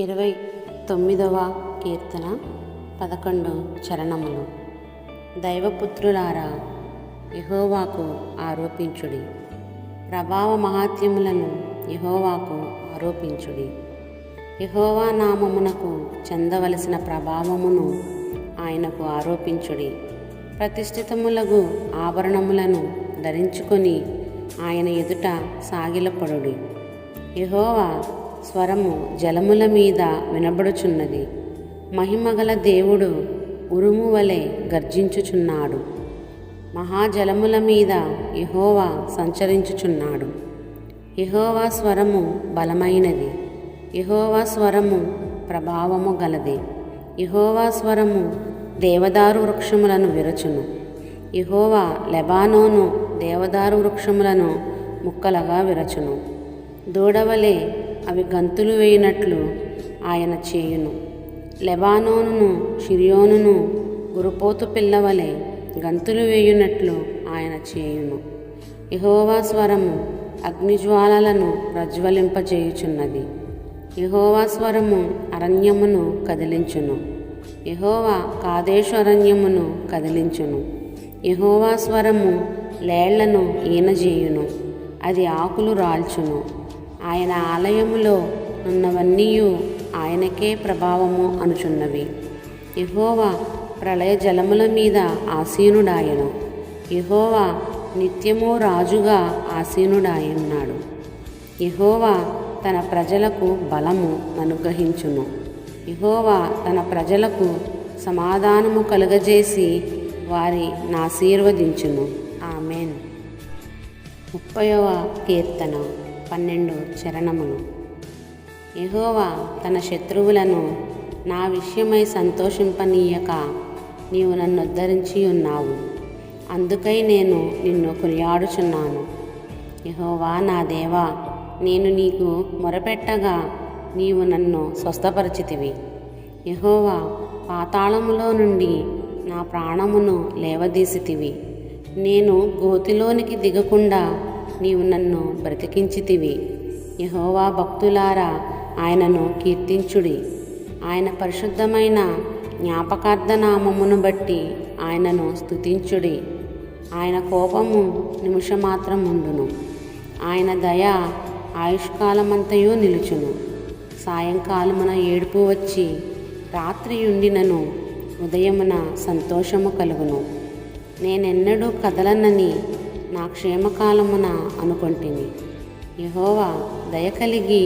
ఇరవై తొమ్మిదవ కీర్తన పదకొండు చరణములు. దైవపుత్రులారా యహోవాకు ఆరోపించుడి. ప్రభావ మహాత్యములను యహోవాకు ఆరోపించుడి. యహోవా నామమునకు చెందవలసిన ప్రభావమును ఆయనకు ఆరోపించుడి. ప్రతిష్ఠితములగు ఆభరణములను ధరించుకొని ఆయన ఎదుట సాగిలపడుడి. యహోవా స్వరము జలముల మీద వినబడుచున్నది. మహిమగల దేవుడు ఉరుము వలె గర్జించుచున్నాడు. మహాజలముల మీద ఇహోవా సంచరించుచున్నాడు. ఇహోవా స్వరము బలమైనది. ఇహోవా స్వరము ప్రభావము గలది. ఇహోవా స్వరము దేవదారు వృక్షములను విరచును. ఇహోవా లెబానోను దేవదారు వృక్షములను ముక్కలుగా విరచును. దూడవలే అవి గంతులు వేయినట్లు ఆయన చేయును. లెబానోనును షిరియోనును గురుపోతు పిల్లవలే గంతులు వేయునట్లు ఆయన చేయును. ఇహోవా స్వరము అగ్నిజ్వాలలను ప్రజ్వలింపజేయుచున్నది. ఇహోవా స్వరము అరణ్యమును కదిలించును. ఇహోవా కాదేశు అరణ్యమును కదిలించును. ఇహోవా స్వరము లేళ్ళను ఈనజేయును. అది ఆకులు రాల్చును. ఆయన ఆలయములో ఉన్నవన్నీయు ఆయనకే ప్రభావము అనుచున్నవి. ఇహోవా ప్రళయ జలముల మీద ఆసీనుడాయను. ఇహోవా నిత్యము రాజుగా ఆసీనుడాయన్నాడు. ఇహోవా తన ప్రజలకు బలము అనుగ్రహించును. ఇహోవా తన ప్రజలకు సమాధానము కలుగజేసి వారి నాశీర్వదించును. ఆమెన్. ముప్పైవ కీర్తన. పన్నెండు చరణములు. యహోవా తన శత్రువులను నా విషయమై సంతోషింపనీయక నీవు నన్ను ఉద్ధరించి ఉన్నావు. అందుకై నేను నిన్ను కొనియాడుచున్నాను. యహోవా నా దేవా నేను నీకు మొరపెట్టగా నీవు నన్ను స్వస్థపరిచితివి. యహోవా పాతాళములో నుండి నా ప్రాణమును లేవదీసితివి. నేను గోతిలోనికి దిగకుండా నీవు నన్ను బ్రతికించితివి. యహోవా భక్తులారా ఆయనను కీర్తించుడి. ఆయన పరిశుద్ధమైన జ్ఞాపకార్థ నామమును బట్టి ఆయనను స్తుతించుడి. ఆయన కోపము నిమిషమాత్రం ఉండును ఆయన దయ ఆయుష్కాలమంతయో నిలుచును. సాయంకాలమున ఏడుపు వచ్చి రాత్రి ఉండినను ఉదయమున సంతోషము కలుగును. నేనెన్నడూ కదలనని నా క్షేమకాలమున అనుకొంటిని యహోవా దయ కలిగి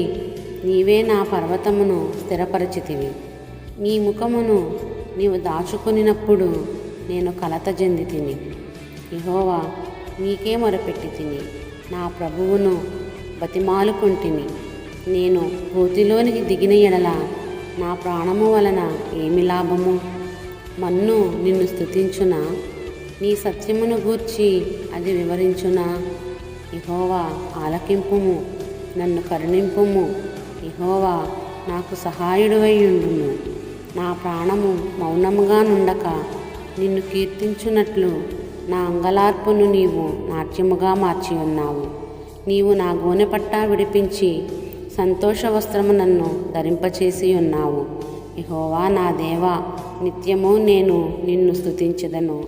నీవే నా పర్వతమును స్థిరపరచితివి. నీ ముఖమును నీవు దాచుకొనినప్పుడు నేను కలత చెంది తిని యహోవా నీకే మొరపెట్టి తిని నా ప్రభువును బతిమాలుకుంటిని నేను గోతిలోనికి దిగిన ఎడల నా ప్రాణము వలన ఏమి లాభము? మన్ను నిన్ను స్థుతించునా నీ సత్యమును గూర్చి అది వివరించునా? ఇహోవా ఆలకింపుము నన్ను కరుణింపుము. ఇహోవా నాకు సహాయుడువై ఉండుము నా ప్రాణము మౌనముగా నుండక నిన్ను కీర్తించున్నట్లు నా అంగలార్పును నీవు నాట్యముగా మార్చి ఉన్నావు నీవు నా గోనెపట్టా విడిపించి సంతోష వస్త్రము నన్ను ధరింపచేసి ఉన్నావు ఇహోవా నా దేవా నిత్యము నేను నిన్ను స్తుతించదను.